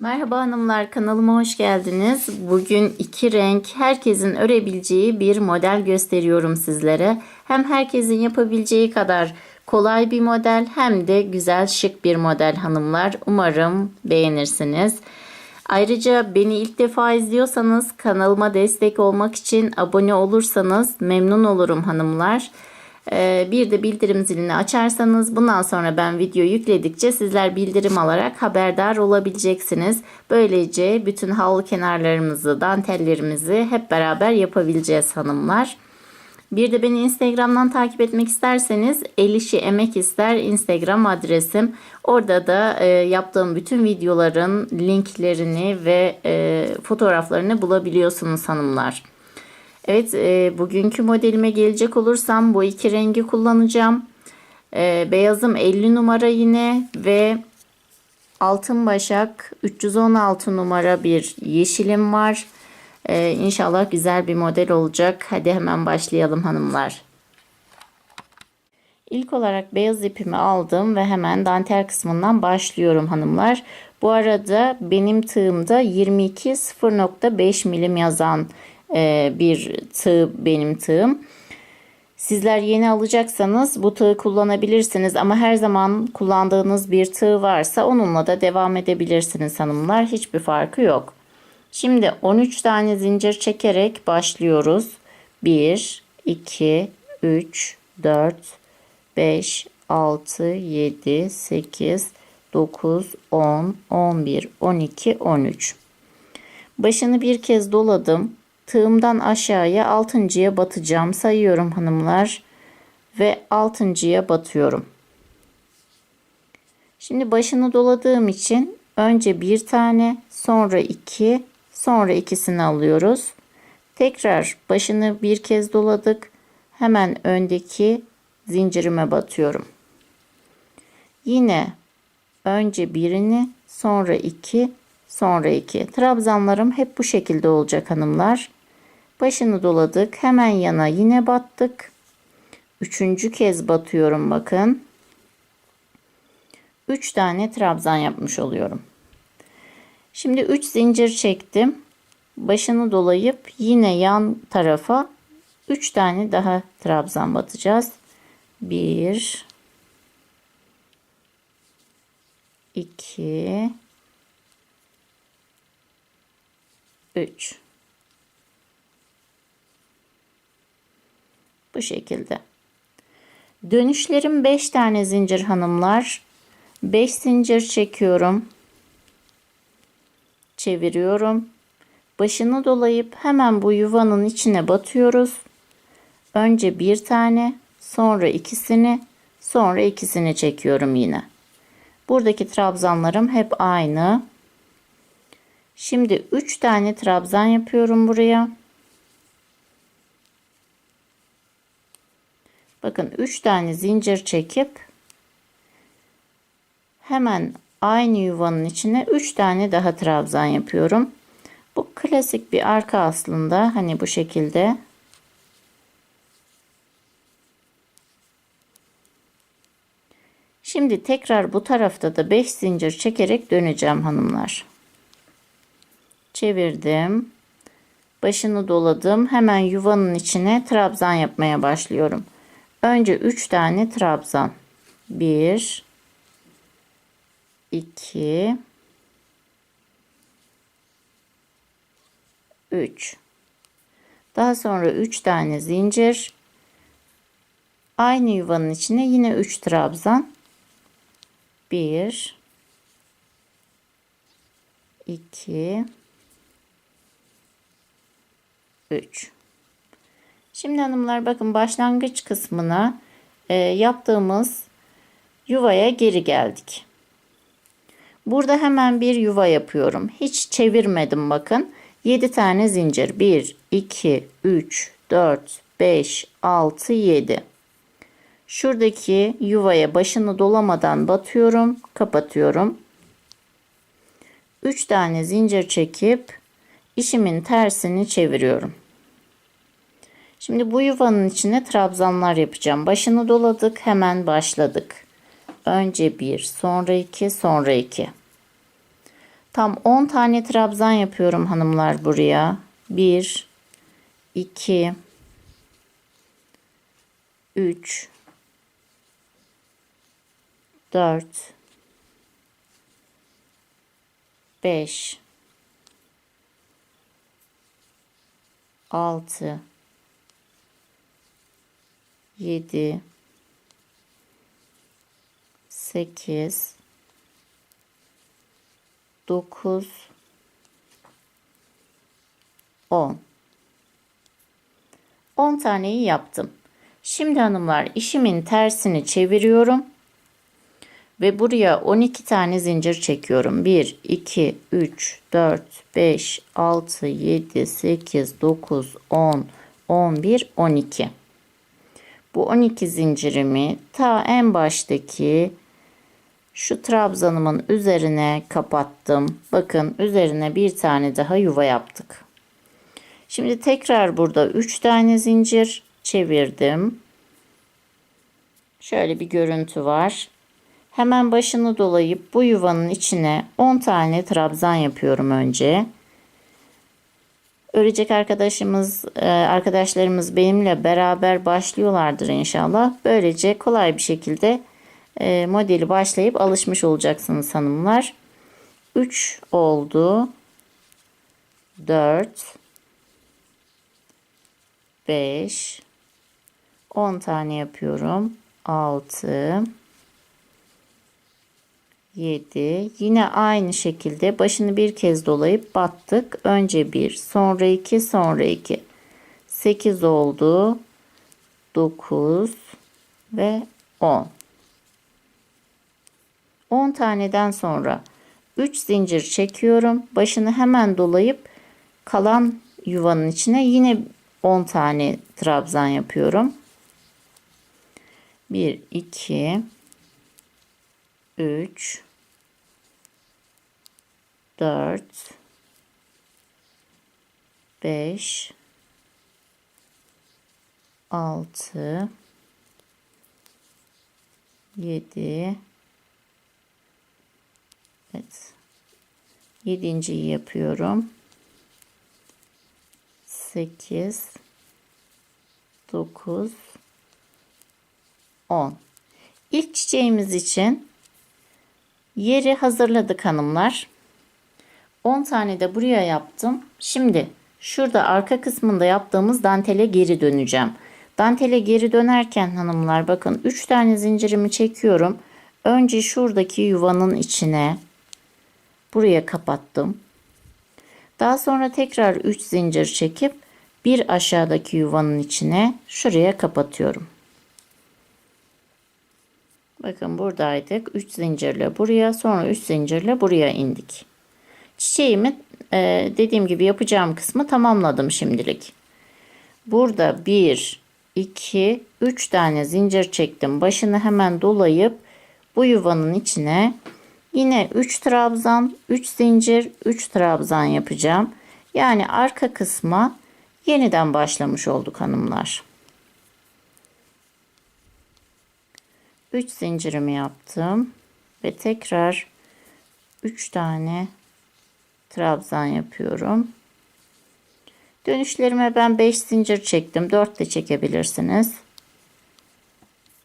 Merhaba hanımlar kanalıma hoş geldiniz. Bugün iki renk herkesin örebileceği bir model gösteriyorum sizlere. Hem herkesin yapabileceği kadar kolay bir model hem de güzel şık bir model hanımlar. Umarım beğenirsiniz. Ayrıca beni ilk defa izliyorsanız kanalıma destek olmak için abone olursanız memnun olurum hanımlar. Ee, Bir de bildirim zilini açarsanız bundan sonra ben video yükledikçe sizler bildirim alarak haberdar olabileceksiniz. Böylece bütün havlu kenarlarımızı, dantellerimizi hep beraber yapabileceğiz hanımlar. Bir de beni Instagram'dan takip etmek isterseniz El İşi Emek İster Instagram adresim. Orada da e, yaptığım bütün videoların linklerini ve e, fotoğraflarını bulabiliyorsunuz hanımlar. Evet e, bugünkü modelime gelecek olursam bu iki rengi kullanacağım. E, beyazım 50 numara yine ve altın başak 316 numara bir yeşilim var. E, inşallah güzel bir model olacak. Hadi hemen başlayalım hanımlar. İlk olarak beyaz ipimi aldım ve hemen dantel kısmından başlıyorum hanımlar. Bu arada benim tığımda 22 0.5 milim yazan e, bir tığ benim tığım. Sizler yeni alacaksanız bu tığı kullanabilirsiniz ama her zaman kullandığınız bir tığ varsa onunla da devam edebilirsiniz hanımlar. Hiçbir farkı yok. Şimdi 13 tane zincir çekerek başlıyoruz. 1, 2, 3, 4, 5, 6, 7, 8, 9, 10, 11, 12, 13. Başını bir kez doladım. Tığımdan aşağıya altıncıya batacağım. Sayıyorum hanımlar. Ve altıncıya batıyorum. Şimdi başını doladığım için önce bir tane sonra iki sonra ikisini alıyoruz. Tekrar başını bir kez doladık. Hemen öndeki zincirime batıyorum. Yine önce birini sonra iki sonra iki. Trabzanlarım hep bu şekilde olacak hanımlar. Başını doladık. Hemen yana yine battık. Üçüncü kez batıyorum bakın. Üç tane trabzan yapmış oluyorum. Şimdi üç zincir çektim. Başını dolayıp yine yan tarafa üç tane daha trabzan batacağız. Bir, iki, üç. Bu şekilde. Dönüşlerim 5 tane zincir hanımlar. 5 zincir çekiyorum. Çeviriyorum. Başını dolayıp hemen bu yuvanın içine batıyoruz. Önce bir tane, sonra ikisini, sonra ikisini çekiyorum yine. Buradaki trabzanlarım hep aynı. Şimdi 3 tane trabzan yapıyorum buraya. Bakın 3 tane zincir çekip hemen aynı yuvanın içine 3 tane daha trabzan yapıyorum. Bu klasik bir arka aslında. Hani bu şekilde. Şimdi tekrar bu tarafta da 5 zincir çekerek döneceğim hanımlar. Çevirdim. Başını doladım. Hemen yuvanın içine trabzan yapmaya başlıyorum. Önce 3 tane trabzan. 1 2 3 Daha sonra 3 tane zincir. Aynı yuvanın içine yine 3 trabzan. 1 2 3 Şimdi hanımlar bakın başlangıç kısmına e, yaptığımız yuvaya geri geldik. Burada hemen bir yuva yapıyorum. Hiç çevirmedim bakın. 7 tane zincir. 1, 2, 3, 4, 5, 6, 7. Şuradaki yuvaya başını dolamadan batıyorum. Kapatıyorum. 3 tane zincir çekip işimin tersini çeviriyorum. Şimdi bu yuvanın içine trabzanlar yapacağım. Başını doladık, hemen başladık. Önce bir, sonra iki, sonra iki. Tam 10 tane trabzan yapıyorum hanımlar buraya. 1 2 3 4 5 6 7 8 9 10 10 taneyi yaptım. Şimdi hanımlar işimin tersini çeviriyorum. Ve buraya 12 tane zincir çekiyorum. 1, 2, 3, 4, 5, 6, 7, 8, 9, 10, 11, 12. Bu 12 zincirimi ta en baştaki şu trabzanımın üzerine kapattım. Bakın üzerine bir tane daha yuva yaptık. Şimdi tekrar burada 3 tane zincir çevirdim. Şöyle bir görüntü var. Hemen başını dolayıp bu yuvanın içine 10 tane trabzan yapıyorum önce. Örecek arkadaşımız, e, arkadaşlarımız benimle beraber başlıyorlardır inşallah. Böylece kolay bir şekilde e, modeli başlayıp alışmış olacaksınız hanımlar. 3 oldu. 4 5 10 tane yapıyorum. 6 7 yine aynı şekilde başını bir kez dolayıp battık. Önce 1 sonra 2 sonra 2 8 oldu. 9 ve 10 10 taneden sonra 3 zincir çekiyorum. Başını hemen dolayıp kalan yuvanın içine yine 10 tane trabzan yapıyorum. 1 2 3 4 5 6 7 Evet. Yedinciyi yapıyorum. 8 9 10 İlk çiçeğimiz için yeri hazırladık hanımlar. 10 tane de buraya yaptım. Şimdi şurada arka kısmında yaptığımız dantele geri döneceğim. Dantele geri dönerken hanımlar bakın 3 tane zincirimi çekiyorum. Önce şuradaki yuvanın içine buraya kapattım. Daha sonra tekrar 3 zincir çekip bir aşağıdaki yuvanın içine şuraya kapatıyorum. Bakın buradaydık. 3 zincirle buraya sonra 3 zincirle buraya indik. Çiçeğimi e, dediğim gibi yapacağım kısmı tamamladım şimdilik. Burada 1, 2, 3 tane zincir çektim. Başını hemen dolayıp bu yuvanın içine yine 3 trabzan, 3 zincir, 3 trabzan yapacağım. Yani arka kısma yeniden başlamış olduk hanımlar. 3 zincirimi yaptım ve tekrar 3 tane trabzan yapıyorum. Dönüşlerime ben 5 zincir çektim. 4 de çekebilirsiniz.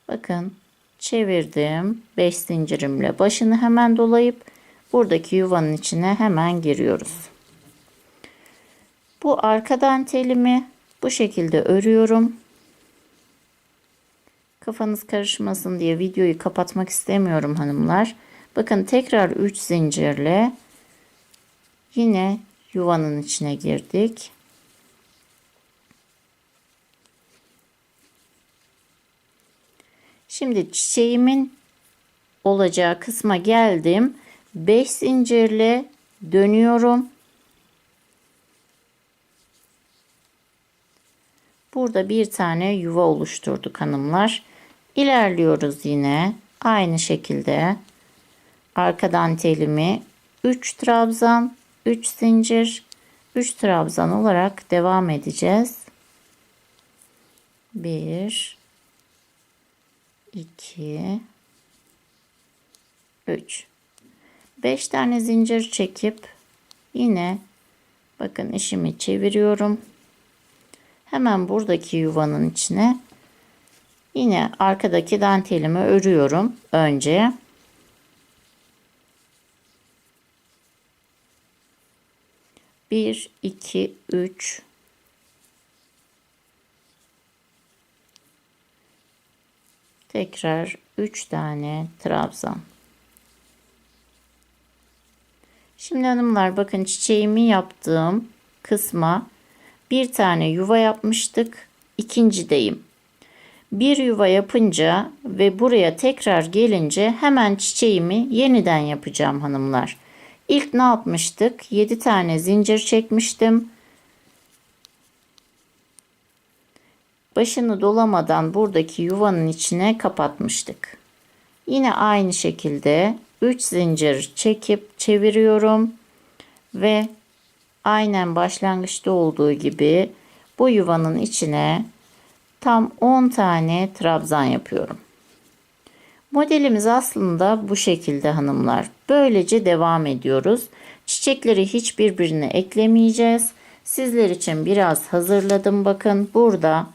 Bakın çevirdim 5 zincirimle başını hemen dolayıp buradaki yuvanın içine hemen giriyoruz. Bu arka dantelimi bu şekilde örüyorum. Kafanız karışmasın diye videoyu kapatmak istemiyorum hanımlar. Bakın tekrar 3 zincirle yine yuvanın içine girdik. Şimdi çiçeğimin olacağı kısma geldim. 5 zincirle dönüyorum. Burada bir tane yuva oluşturduk hanımlar. İlerliyoruz yine aynı şekilde. Arkadan telimi 3 trabzan, 3 zincir, 3 trabzan olarak devam edeceğiz. 1 2 3 5 tane zincir çekip yine bakın işimi çeviriyorum. Hemen buradaki yuvanın içine yine arkadaki dantelimi örüyorum önce. Bir, iki, üç, tekrar üç tane trabzan. Şimdi hanımlar bakın çiçeğimi yaptığım kısma bir tane yuva yapmıştık. İkincideyim. Bir yuva yapınca ve buraya tekrar gelince hemen çiçeğimi yeniden yapacağım hanımlar. İlk ne yapmıştık? 7 tane zincir çekmiştim. Başını dolamadan buradaki yuvanın içine kapatmıştık. Yine aynı şekilde 3 zincir çekip çeviriyorum ve aynen başlangıçta olduğu gibi bu yuvanın içine tam 10 tane trabzan yapıyorum. Modelimiz aslında bu şekilde hanımlar. Böylece devam ediyoruz. Çiçekleri hiç birbirine eklemeyeceğiz. Sizler için biraz hazırladım. Bakın burada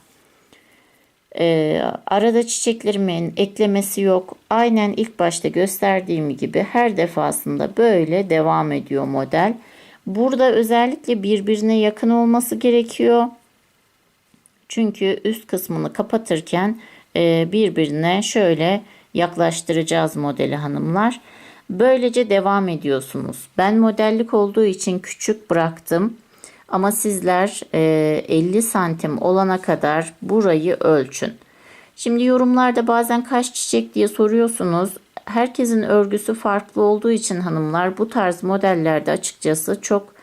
e, arada çiçeklerimin eklemesi yok. Aynen ilk başta gösterdiğim gibi her defasında böyle devam ediyor model. Burada özellikle birbirine yakın olması gerekiyor. Çünkü üst kısmını kapatırken e, birbirine şöyle yaklaştıracağız modeli hanımlar. Böylece devam ediyorsunuz. Ben modellik olduğu için küçük bıraktım. Ama sizler e, 50 santim olana kadar burayı ölçün. Şimdi yorumlarda bazen kaç çiçek diye soruyorsunuz. Herkesin örgüsü farklı olduğu için hanımlar bu tarz modellerde açıkçası çok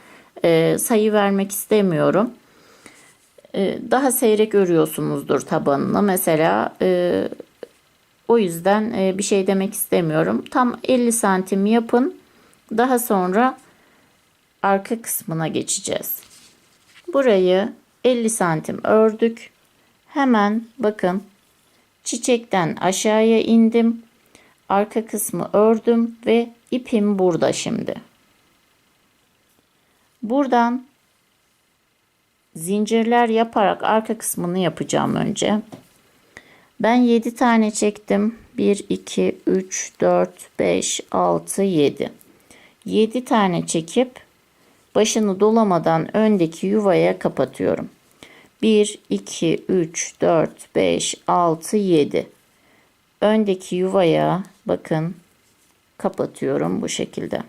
e, sayı vermek istemiyorum. E, daha seyrek örüyorsunuzdur tabanını. Mesela e, o yüzden e, bir şey demek istemiyorum. Tam 50 santim yapın. Daha sonra arka kısmına geçeceğiz. Burayı 50 santim ördük. Hemen bakın çiçekten aşağıya indim. Arka kısmı ördüm ve ipim burada şimdi. Buradan zincirler yaparak arka kısmını yapacağım önce. Ben 7 tane çektim. 1, 2, 3, 4, 5, 6, 7. 7 tane çekip başını dolamadan öndeki yuvaya kapatıyorum. 1, 2, 3, 4, 5, 6, 7. Öndeki yuvaya bakın kapatıyorum bu şekilde.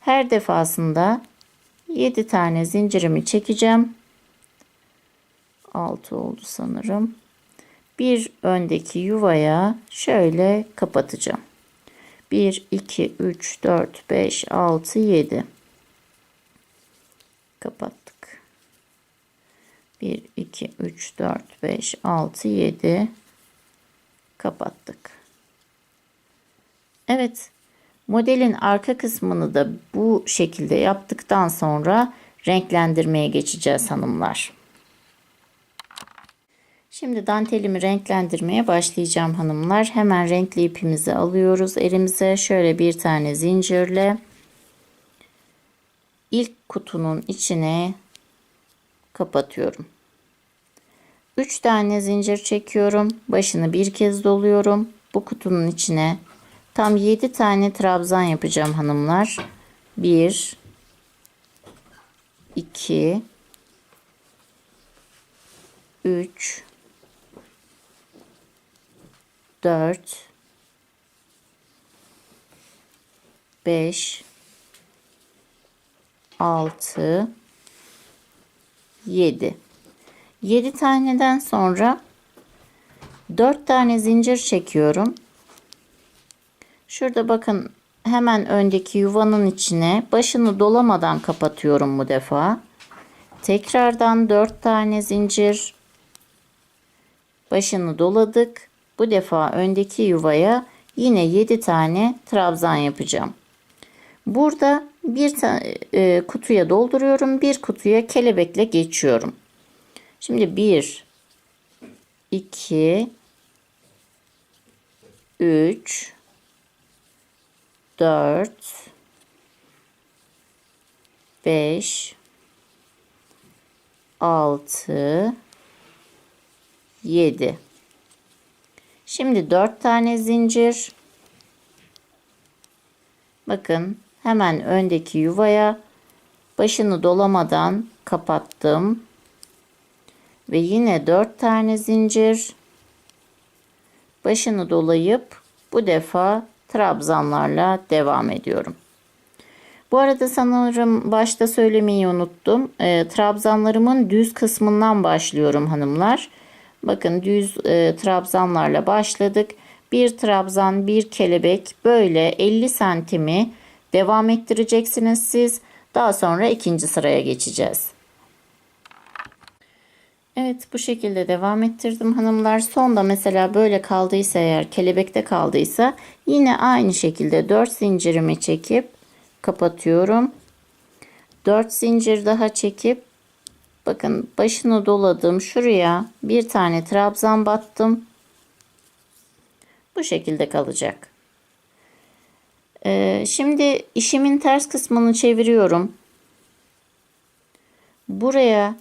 Her defasında 7 tane zincirimi çekeceğim. 6 oldu sanırım bir öndeki yuvaya şöyle kapatacağım. 1, 2, 3, 4, 5, 6, 7. Kapattık. 1, 2, 3, 4, 5, 6, 7. Kapattık. Evet. Modelin arka kısmını da bu şekilde yaptıktan sonra renklendirmeye geçeceğiz hanımlar. Şimdi dantelimi renklendirmeye başlayacağım hanımlar. Hemen renkli ipimizi alıyoruz elimize. Şöyle bir tane zincirle ilk kutunun içine kapatıyorum. 3 tane zincir çekiyorum. Başını bir kez doluyorum. Bu kutunun içine tam 7 tane trabzan yapacağım hanımlar. 1 2 3 4 5 6 7 7 taneden sonra 4 tane zincir çekiyorum. Şurada bakın hemen öndeki yuvanın içine başını dolamadan kapatıyorum bu defa. Tekrardan 4 tane zincir başını doladık. Bu defa öndeki yuvaya yine 7 tane trabzan yapacağım. Burada bir e, kutuya dolduruyorum. Bir kutuya kelebekle geçiyorum. Şimdi 1 2 3 4 5 6 7 Şimdi 4 tane zincir. Bakın hemen öndeki yuvaya başını dolamadan kapattım. Ve yine 4 tane zincir. Başını dolayıp bu defa trabzanlarla devam ediyorum. Bu arada sanırım başta söylemeyi unuttum. E, trabzanlarımın düz kısmından başlıyorum hanımlar. Bakın düz e, trabzanlarla başladık. Bir trabzan, bir kelebek böyle 50 santimi devam ettireceksiniz siz. Daha sonra ikinci sıraya geçeceğiz. Evet bu şekilde devam ettirdim hanımlar. Sonda mesela böyle kaldıysa eğer kelebekte kaldıysa yine aynı şekilde 4 zincirimi çekip kapatıyorum. 4 zincir daha çekip bakın başını doladım. Şuraya bir tane trabzan battım. Bu şekilde kalacak. Ee, şimdi işimin ters kısmını çeviriyorum. Buraya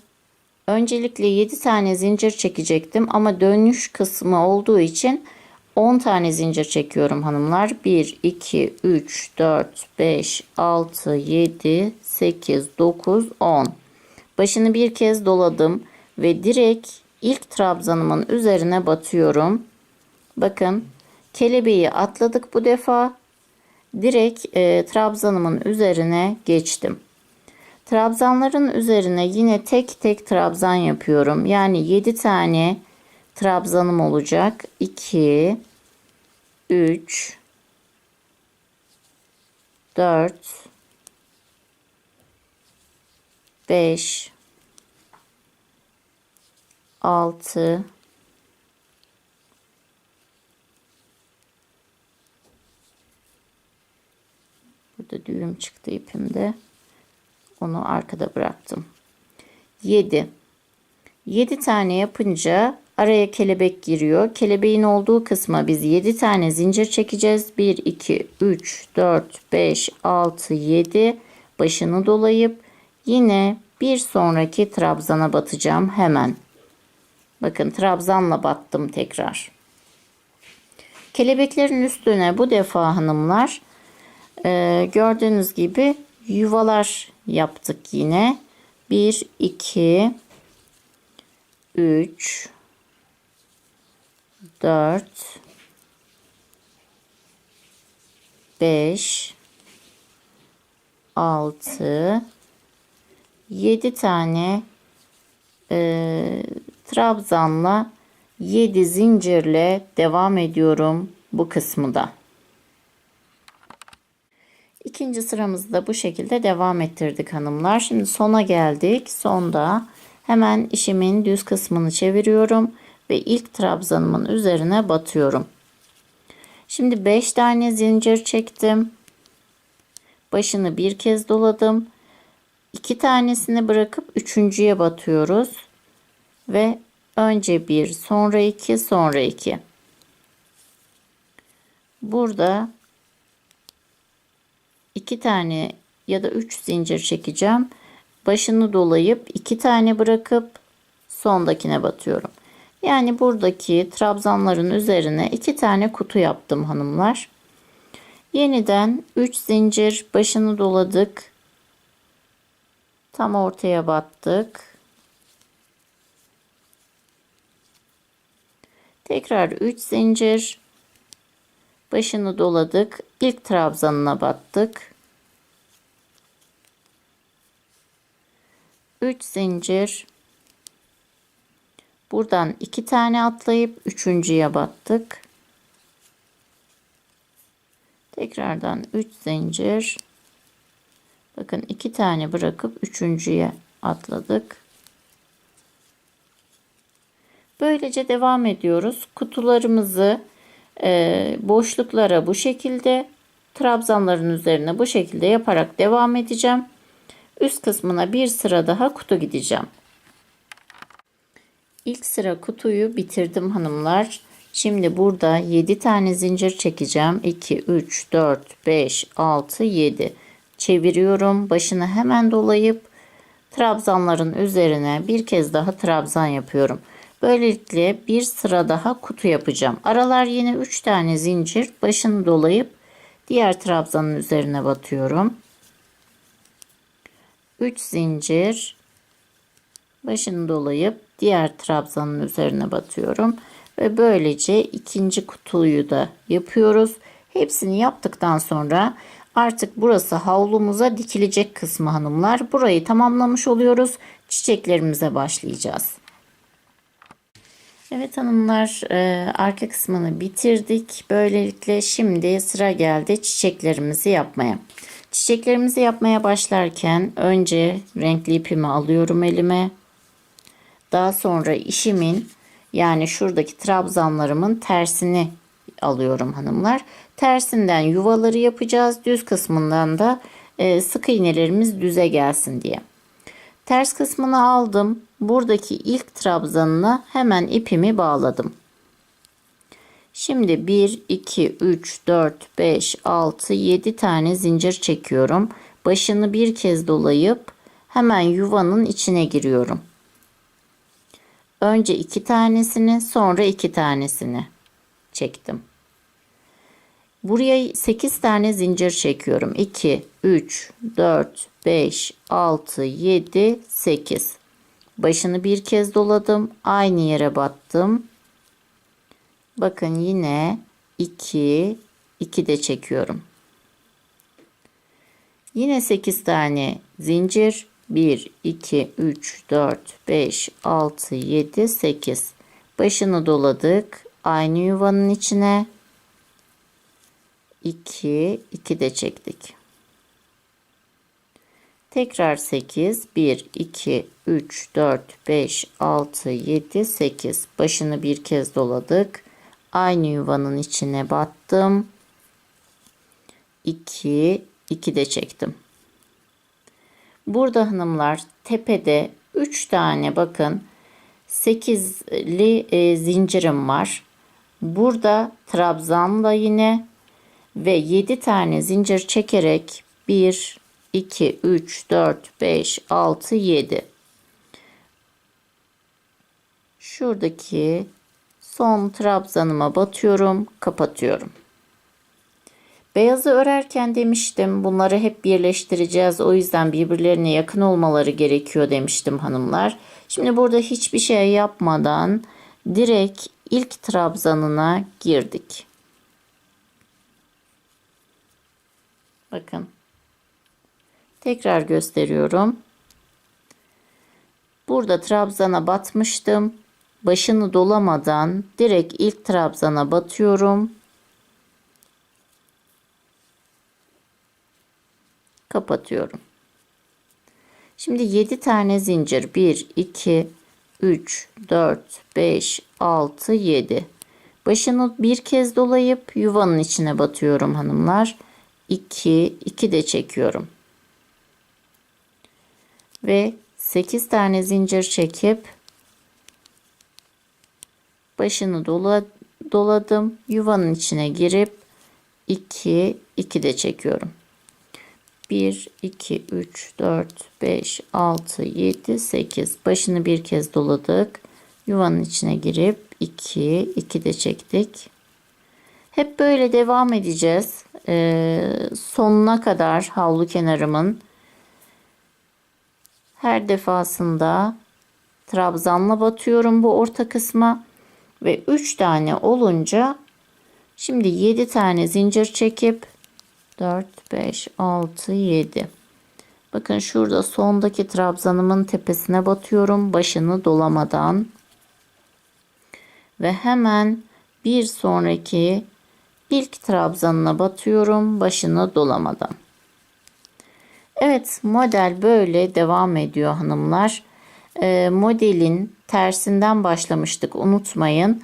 öncelikle 7 tane zincir çekecektim ama dönüş kısmı olduğu için 10 tane zincir çekiyorum hanımlar. 1, 2, 3, 4, 5, 6, 7, 8, 9, 10. Başını bir kez doladım ve direkt ilk trabzanımın üzerine batıyorum. Bakın kelebeği atladık bu defa. Direkt e, trabzanımın üzerine geçtim. Trabzanların üzerine yine tek tek trabzan yapıyorum. Yani 7 tane trabzanım olacak. 2 3 4 5 6 Burada düğüm çıktı ipimde. Onu arkada bıraktım. 7. 7 tane yapınca araya kelebek giriyor. Kelebeğin olduğu kısma biz 7 tane zincir çekeceğiz. 1, 2, 3, 4, 5, 6, 7 başını dolayıp yine bir sonraki trabzana batacağım hemen. Bakın trabzanla battım tekrar. Kelebeklerin üstüne bu defa hanımlar e, gördüğünüz gibi yuvalar yaptık yine. 1, 2, 3, 4, 5, 6, 7 tane e, trabzanla 7 zincirle devam ediyorum bu kısmı da. İkinci sıramızda bu şekilde devam ettirdik hanımlar. Şimdi sona geldik. Sonda hemen işimin düz kısmını çeviriyorum ve ilk trabzanımın üzerine batıyorum. Şimdi 5 tane zincir çektim. Başını bir kez doladım. 2 tanesini bırakıp üçüncüye batıyoruz. Ve önce bir, sonra iki, sonra iki. Burada iki tane ya da üç zincir çekeceğim. Başını dolayıp iki tane bırakıp sondakine batıyorum. Yani buradaki trabzanların üzerine iki tane kutu yaptım hanımlar. Yeniden 3 zincir başını doladık. Tam ortaya battık. Tekrar 3 zincir başını doladık. İlk trabzanına battık. 3 zincir buradan 2 tane atlayıp üçüncüye battık. Tekrardan 3 zincir bakın 2 tane bırakıp üçüncüye atladık. Böylece devam ediyoruz. Kutularımızı e, boşluklara bu şekilde trabzanların üzerine bu şekilde yaparak devam edeceğim. Üst kısmına bir sıra daha kutu gideceğim. İlk sıra kutuyu bitirdim hanımlar. Şimdi burada 7 tane zincir çekeceğim. 2, 3, 4, 5, 6, 7. çeviriyorum. Başını hemen dolayıp trabzanların üzerine bir kez daha trabzan yapıyorum. Böylelikle bir sıra daha kutu yapacağım. Aralar yine 3 tane zincir. Başını dolayıp diğer trabzanın üzerine batıyorum. 3 zincir. Başını dolayıp diğer trabzanın üzerine batıyorum. Ve böylece ikinci kutuyu da yapıyoruz. Hepsini yaptıktan sonra artık burası havlumuza dikilecek kısmı hanımlar. Burayı tamamlamış oluyoruz. Çiçeklerimize başlayacağız. Evet hanımlar e, arka kısmını bitirdik. Böylelikle şimdi sıra geldi çiçeklerimizi yapmaya. Çiçeklerimizi yapmaya başlarken önce renkli ipimi alıyorum elime. Daha sonra işimin yani şuradaki trabzanlarımın tersini alıyorum hanımlar. Tersinden yuvaları yapacağız. Düz kısmından da e, sık iğnelerimiz düze gelsin diye. Ters kısmını aldım. Buradaki ilk trabzanına hemen ipimi bağladım. Şimdi 1, 2, 3, 4, 5, 6, 7 tane zincir çekiyorum. Başını bir kez dolayıp hemen yuvanın içine giriyorum. Önce iki tanesini sonra iki tanesini çektim. Buraya 8 tane zincir çekiyorum. 2, 3, 4, 5, 6, 7, 8. Başını bir kez doladım. Aynı yere battım. Bakın yine 2, 2 de çekiyorum. Yine 8 tane zincir. 1, 2, 3, 4, 5, 6, 7, 8. Başını doladık. Aynı yuvanın içine 2, 2 de çektik. Tekrar 8, 1, 2, 3, 4, 5, 6, 7, 8. Başını bir kez doladık. Aynı yuvanın içine battım. 2, 2 de çektim. Burada hanımlar tepede 3 tane bakın 8'li e, zincirim var. Burada trabzanla yine ve 7 tane zincir çekerek 1, 2, 3, 4, 5, 6, 7. Şuradaki son trabzanıma batıyorum, kapatıyorum. Beyazı örerken demiştim bunları hep birleştireceğiz. O yüzden birbirlerine yakın olmaları gerekiyor demiştim hanımlar. Şimdi burada hiçbir şey yapmadan direkt ilk trabzanına girdik. Bakın. Tekrar gösteriyorum. Burada trabzana batmıştım. Başını dolamadan direkt ilk trabzana batıyorum. Kapatıyorum. Şimdi 7 tane zincir. 1, 2, 3, 4, 5, 6, 7. Başını bir kez dolayıp yuvanın içine batıyorum hanımlar. 2, 2 de çekiyorum. Ve 8 tane zincir çekip başını dola, doladım. Yuvanın içine girip 2, 2 de çekiyorum. 1, 2, 3, 4, 5, 6, 7, 8. Başını bir kez doladık. Yuvanın içine girip 2, 2 de çektik. Hep böyle devam edeceğiz. Ee, sonuna kadar havlu kenarımın her defasında trabzanla batıyorum bu orta kısma ve 3 tane olunca şimdi 7 tane zincir çekip 4 5 6 7 Bakın şurada sondaki trabzanımın tepesine batıyorum başını dolamadan. Ve hemen bir sonraki ilk trabzanına batıyorum başını dolamadan. Evet model böyle devam ediyor hanımlar. Ee, modelin tersinden başlamıştık unutmayın.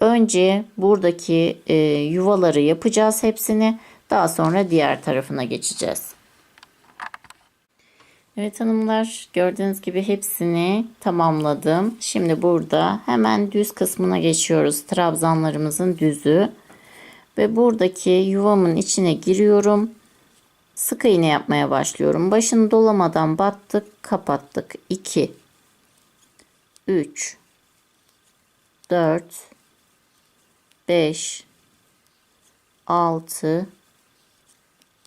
Önce buradaki e, yuvaları yapacağız hepsini. Daha sonra diğer tarafına geçeceğiz. Evet hanımlar gördüğünüz gibi hepsini tamamladım. Şimdi burada hemen düz kısmına geçiyoruz. Trabzanlarımızın düzü. Ve buradaki yuvamın içine giriyorum. sık iğne yapmaya başlıyorum. Başını dolamadan battık, kapattık. 2 3 4 5 6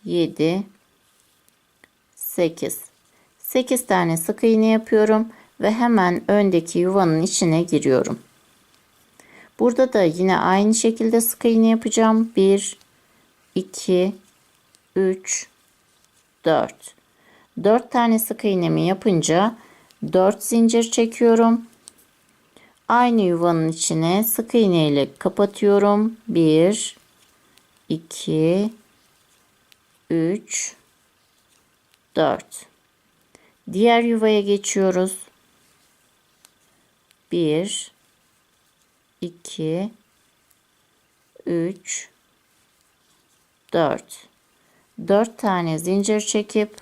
7 8 8 tane sık iğne yapıyorum ve hemen öndeki yuvanın içine giriyorum. Burada da yine aynı şekilde sık iğne yapacağım. 1 2 3 4 4 tane sık iğnemi yapınca 4 zincir çekiyorum. Aynı yuvanın içine sık iğne ile kapatıyorum. 1 2 3 4 Diğer yuvaya geçiyoruz. 1 2 3 4 4 tane zincir çekip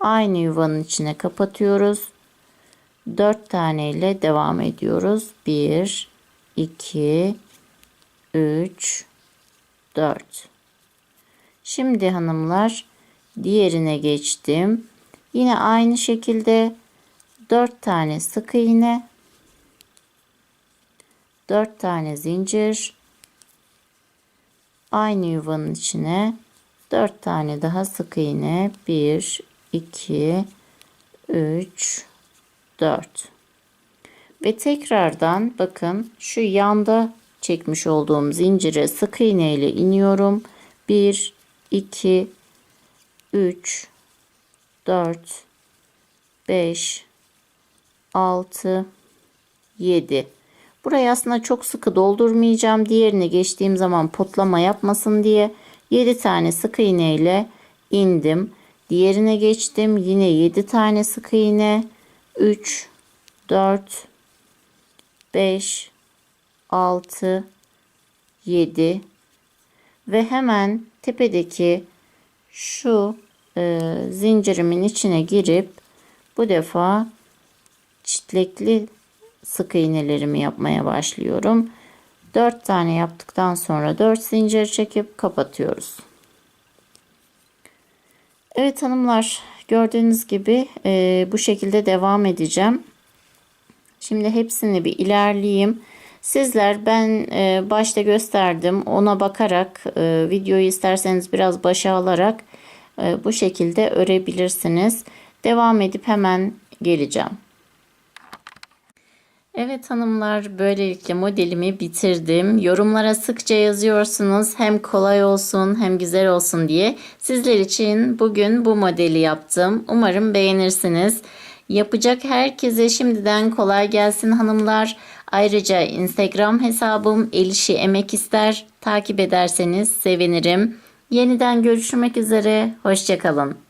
aynı yuvanın içine kapatıyoruz. 4 tane ile devam ediyoruz. 1 2 3 4 Şimdi hanımlar diğerine geçtim. Yine aynı şekilde 4 tane sık iğne 4 tane zincir. Aynı yuvanın içine 4 tane daha sık iğne. 1 2 3 4 ve tekrardan bakın şu yanda çekmiş olduğum zincire sık iğne ile iniyorum. 1 2 3 4 5 6 7 Burayı aslında çok sıkı doldurmayacağım. Diğerine geçtiğim zaman potlama yapmasın diye 7 tane sık iğne ile indim. Diğerine geçtim. Yine 7 tane sık iğne. 3 4 5 6 7 ve hemen tepedeki şu e, zincirimin içine girip bu defa çitlekli sık iğnelerimi yapmaya başlıyorum. 4 tane yaptıktan sonra 4 zincir çekip kapatıyoruz. Evet hanımlar gördüğünüz gibi e, bu şekilde devam edeceğim. Şimdi hepsini bir ilerleyeyim. Sizler ben e, başta gösterdim ona bakarak e, videoyu isterseniz biraz başa alarak e, bu şekilde örebilirsiniz. Devam edip hemen geleceğim. Evet hanımlar böylelikle modelimi bitirdim. Yorumlara sıkça yazıyorsunuz hem kolay olsun hem güzel olsun diye. Sizler için bugün bu modeli yaptım. Umarım beğenirsiniz. Yapacak herkese şimdiden kolay gelsin hanımlar. Ayrıca Instagram hesabım Elişi Emek ister takip ederseniz sevinirim. Yeniden görüşmek üzere. Hoşçakalın.